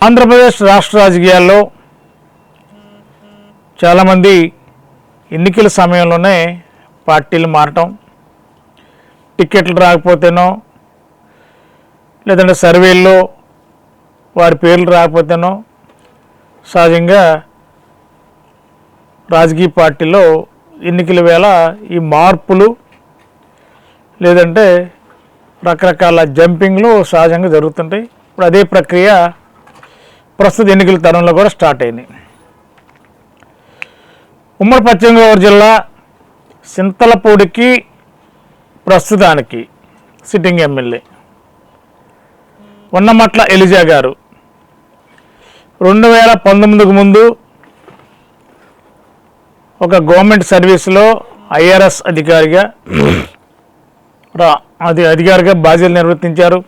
ఆంధ్రప్రదేశ్ రాష్ట్ర రాజకీయాల్లో చాలామంది ఎన్నికల సమయంలోనే పార్టీలు మారటం టిక్కెట్లు రాకపోతేనో లేదంటే సర్వేల్లో వారి పేర్లు రాకపోతేనో సహజంగా రాజకీయ పార్టీలో ఎన్నికల వేళ ఈ మార్పులు లేదంటే రకరకాల జంపింగ్లు సహజంగా జరుగుతుంటాయి. ఇప్పుడు అదే ప్రక్రియ ప్రస్తుత ఎన్నికల తరంలో కూడా స్టార్ట్ అయింది. ఉమ్మడి పశ్చిమ గోదావరి జిల్లా సింతలపూడికి ప్రస్తుతానికి సిట్టింగ్ ఎమ్మెల్యే. ఉన్నమట్ల ఎలిజా గారు. రెండు వేల పంతొమ్మిదికి ముందు ఒక గవర్నమెంట్ సర్వీస్లో ఐఆర్ఎస్ అధికారిగా రా అది అధికారిగా బాధ్యతలు నిర్వర్తించారు.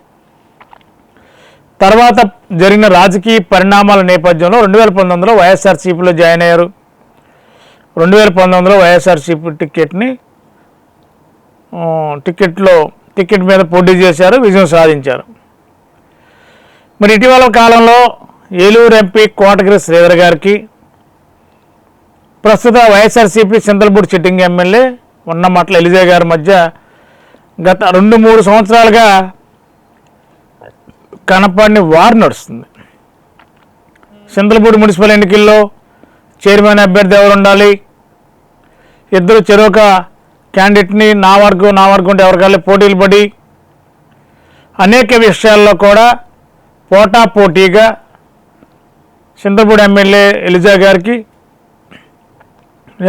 తర్వాత జరిగిన రాజకీయ పరిణామాల నేపథ్యంలో రెండు వేల పంతొమ్మిదిలో వైఎస్ఆర్సీపీలో జాయిన్ అయ్యారు. రెండు వేల పంతొమ్మిదిలో వైఎస్ఆర్సీపీ టికెట్ని టిక్కెట్లో టికెట్లో టికెట్ మీద పోటీ చేశారు విజయం సాధించారు. మరి ఇటీవల కాలంలో ఏలూరు ఎంపీ కోటగిరి శ్రీధర్ గారికి ప్రస్తుత YSRCP Chintalapudi sitting MLA Unnamatla Eliza గారి మధ్య గత రెండు మూడు సంవత్సరాలుగా కనపడిన వార్ నడుస్తుంది. చింతలపూడి మున్సిపల్ ఎన్నికల్లో చైర్మన్ అభ్యర్థి ఎవరు ఉండాలి? ఇద్దరు చెరొక క్యాండిడేట్ని నా వర్గం నా వర్గం ఉంటే ఎవరికాలి పోటీలు పడి అనేక విషయాల్లో కూడా పోటా పోటీగా చింతలపూడి ఎమ్మెల్యే ఎలిజా గారికి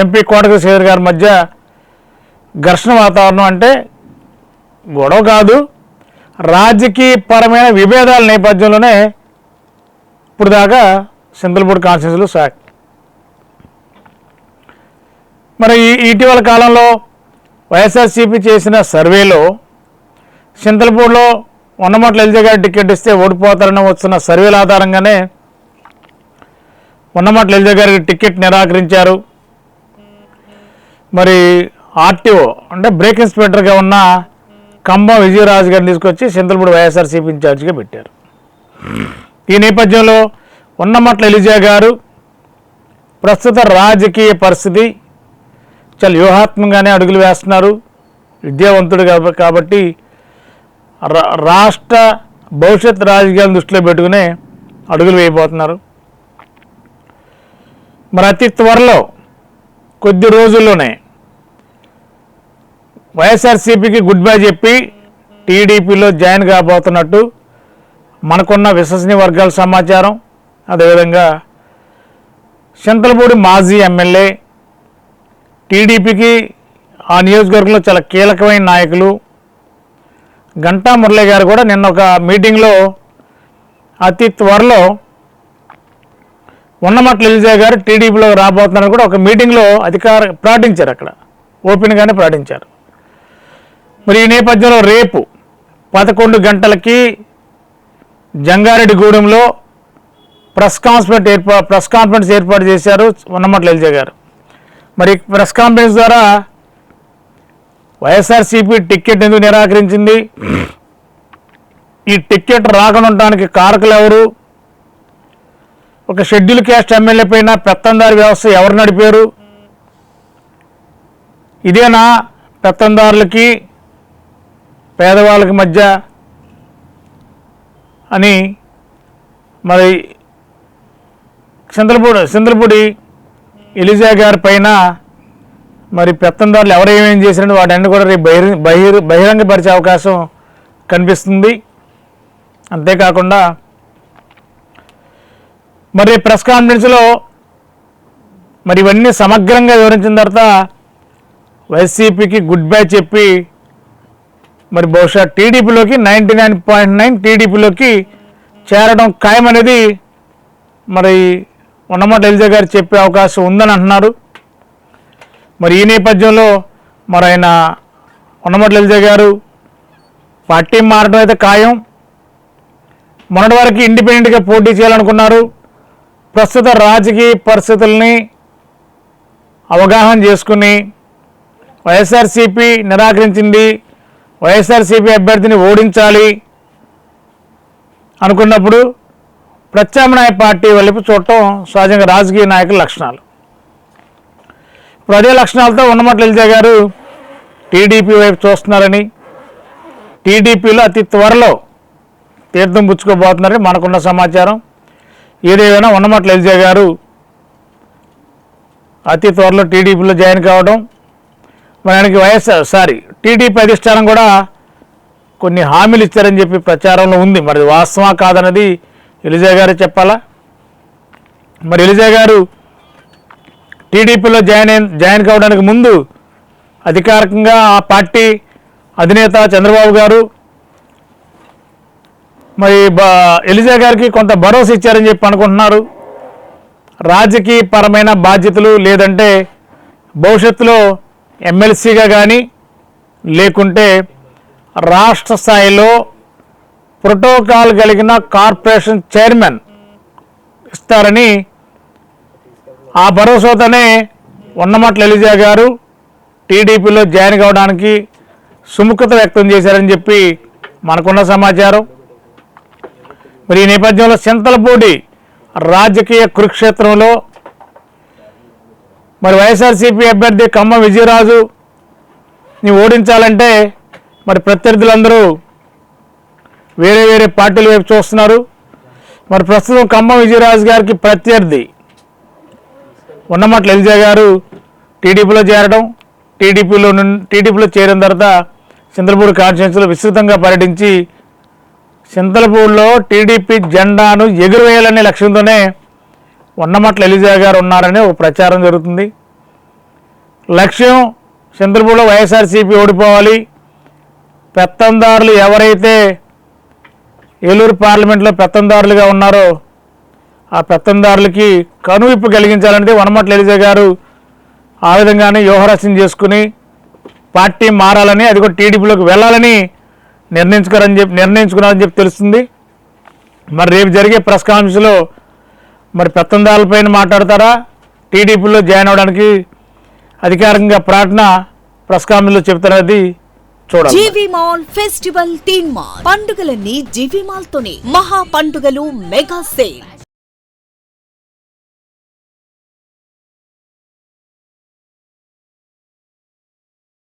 ఎంపీ కోటక శ్రీధర్ గారి మధ్య ఘర్షణ వాతావరణం అంటే గొడవ కాదు. రాజకీయపరమైన విభేదాల నేపథ్యంలోనే ఇప్పుడు దాకా సింతలపూడి కాన్స్టిట్యూన్సీలో సాక్. మరి ఇటీవల కాలంలో వైఎస్ఆర్సీపీ చేసిన సర్వేలో సింతల్పూర్లో ఉన్నమట్ల ఎల్జే గారి టికెట్ ఇస్తే ఓడిపోతారని వస్తున్న సర్వేల ఆధారంగానే ఉన్నమట్ల ఎల్జే గారికి టికెట్ నిరాకరించారు. మరి ఆర్టీఓ అంటే బ్రేక్ ఇన్స్పెక్టర్గా ఉన్న కంబం విజయరాజు గారిని తీసుకొచ్చి సింతలపూడి వైఎస్ఆర్సీపీ ఇన్ఛార్జిగా పెట్టారు. ఈ నేపథ్యంలో ఉన్నమట్ల ఎలిజా గారు ప్రస్తుత రాజకీయ పరిస్థితి చాలా వ్యూహాత్మకంగానే అడుగులు వేస్తున్నారు. విద్యావంతుడు కాబట్టి రా- రాష్ట్ర భవిష్యత్ రాజకీయాలను దృష్టిలో పెట్టుకునే అడుగులు వేయబోతున్నారు. మరి అతి త్వరలో కొద్ది రోజుల్లోనే వైఎస్ఆర్సీపీకి గుడ్ బై చెప్పి టీడీపీలో జాయిన్ కాబోతున్నట్టు మనకున్న విశ్వసనీయ వర్గాల సమాచారం. అదేవిధంగా చింతలపూడి మాజీ ఎమ్మెల్యే టీడీపీకి ఆ నియోజకవర్గంలో చాలా కీలకమైన నాయకులు గంటా మురళి గారు కూడా నిన్న ఒక మీటింగ్లో అతి త్వరలో ఉన్నమట్ల ఎలిజా గారు టీడీపీలో రాబోతున్నారని కూడా ఒక మీటింగ్లో అధికార ప్రకటించారు అక్కడ. ఓపెన్గానే ప్రకటించారు మరి ఈ నేపథ్యంలో రేపు పదకొండు గంటలకి జంగారెడ్డిగూడెంలో ప్రెస్ కాన్ఫరెన్స్ ఏర్పా ప్రెస్ కాన్ఫరెన్స్ ఏర్పాటు చేశారు ఉన్నమట్ల ఎల్జే గారు. మరి ప్రెస్ కాన్ఫరెన్స్ ద్వారా వైఎస్ఆర్సీపీ టికెట్ ఎందుకు నిరాకరించింది? ఈ టికెట్ రాకనుండటానికి కారకులు ఎవరు? ఒక షెడ్యూల్ క్యాస్ట్ ఎమ్మెల్యే పైన పెత్తందారి వ్యవస్థ ఎవరు నడిపారు? ఇదేనా పెత్తందారులకి పేదవాళ్ళకి మధ్య అని మరి చింతలపూడి చింతలపూడి ఎలిజా గారి పైన మరి పెత్తందారులు ఎవరు ఏమేం చేసినట్టు వాటన్ని కూడా రేపు బహిర్ బహిర్ బహిరంగపరిచే అవకాశం కనిపిస్తుంది. అంతేకాకుండా మరి ప్రెస్ కాన్ఫరెన్స్లో మరి ఇవన్నీ సమగ్రంగా వివరించిన తర్వాత వైసీపీకి గుడ్ బై చెప్పి మరి బహుశా టీడీపీలోకి నైంటీ నైన్ పాయింట్ నైన్ టీడీపీలోకి చేరడం ఖాయమనేది మరి ఉన్నమాట ఎల్జే గారు చెప్పే అవకాశం ఉందని అంటున్నారు. మరి ఈ నేపథ్యంలో మరి ఆయన ఉన్నమాట ఎల్జే గారు పార్టీ మారడం అయితే ఖాయం. మొన్నటి వరకు ఇండిపెండెంట్గా పోటీ చేయాలనుకున్నారు. ప్రస్తుత రాజకీయ పరిస్థితుల్ని అవగాహన చేసుకుని వైఎస్ఆర్సీపీ నిరాకరించింది. వైఎస్ఆర్సీపీ అభ్యర్థిని ఓడించాలి అనుకున్నప్పుడు ప్రత్యామ్నాయ పార్టీ వైపు చూడటం సహజంగా రాజకీయ నాయకుల లక్షణాలు. ఇప్పుడు అదే లక్షణాలతో ఉన్నమట్ల ఎలిజా గారు టీడీపీ వైపు చూస్తున్నారని టీడీపీలో అతి త్వరలో తీర్థం పుచ్చుకోబోతున్నారని మనకున్న సమాచారం. ఏదేమైనా ఉన్నమట్ల ఎలిజా గారు అతి త్వరలో టీడీపీలో జాయిన్ కావడం మనకి వైఎస్ఆర్ సారీ టీడీపీ అధిష్టానం కూడా కొన్ని హామీలు ఇచ్చారని చెప్పి ప్రచారంలో ఉంది. మరి వాస్తవా కాదన్నది ఎలిజా గారు చెప్పాలా? మరి ఎలిజా గారు టీడీపీలో జాయిన్ జాయిన్ కావడానికి ముందు అధికారికంగా ఆ పార్టీ అధినేత చంద్రబాబు గారు మరి బా ఎలిజా గారికి కొంత భరోసా ఇచ్చారని చెప్పి అనుకుంటున్నారు. రాజకీయ పరమైన బాధ్యతలు లేదంటే భవిష్యత్తులో ఎమ్మెల్సీగా కానీ లేకుంటే రాష్ట్ర స్థాయిలో ప్రోటోకాల్ కలిగిన కార్పొరేషన్ చైర్మన్ ఇస్తారని ఆ భరోసాతోనే ఉన్నమట్ల ఎలిజా గారు టీడీపీలో జాయిన్ కావడానికి సుముఖత వ్యక్తం చేశారని చెప్పి మనకున్న సమాచారం. మరి ఈ నేపథ్యంలో చింతలపూడి రాజకీయ కురుక్షేత్రంలో మరి వైఎస్ఆర్సీపీ అభ్యర్థి కమ్మ విజయరాజు ని ఓడించాలంటే మరి ప్రత్యర్థులందరూ వేరే వేరే పార్టీలు వైపు చూస్తున్నారు. మరి ప్రస్తుతం కమ్మ విజయరాజు గారికి ప్రత్యర్థి ఉన్నమట్ల ఎలిజా గారు టీడీపీలో చేరడం టీడీపీలో నుండి టీడీపీలో చేరిన తర్వాత చింతలపూడి కాన్స్టిట్యున్సీలో విస్తృతంగా పర్యటించి చింతలపూడిలో టీడీపీ జెండాను ఎగురవేయాలనే లక్ష్యంతోనే ఉన్నమట్ల ఎలిజా గారు ఉన్నారని ఒక ప్రచారం జరుగుతుంది. లక్ష్యం చంద్రపూర్లో వైఎస్ఆర్సీపీ ఓడిపోవాలి. పెత్తందారులు ఎవరైతే ఏలూరు పార్లమెంట్లో పెత్తందారులుగా ఉన్నారో ఆ పెత్తందారులకి కనువిప్పు కలిగించాలంటే వనమట్ల ఎలిజా గారు ఆ విధంగానే వ్యూహరస్యం చేసుకుని పార్టీ మారాలని అది కూడా టీడీపీలోకి వెళ్ళాలని నిర్ణయించుకోరని చెప్పి నిర్ణయించుకున్నారని చెప్పి తెలుస్తుంది. మరి రేపు జరిగే ప్రెస్ కాన్ఫరెన్స్లో మరి పెత్తందాలపైన మాట్లాడతారా? టీడీపీలో జాయిన్ అవ్వడానికి అధికారికంగా ప్రకటన ప్రెస్ కాన్ఫరెన్స్లో చెప్తారనేది GV mall festival theme mall. పండుగలన్నీ GV mall తోనే మహా పండుగలు మెగా సేల్.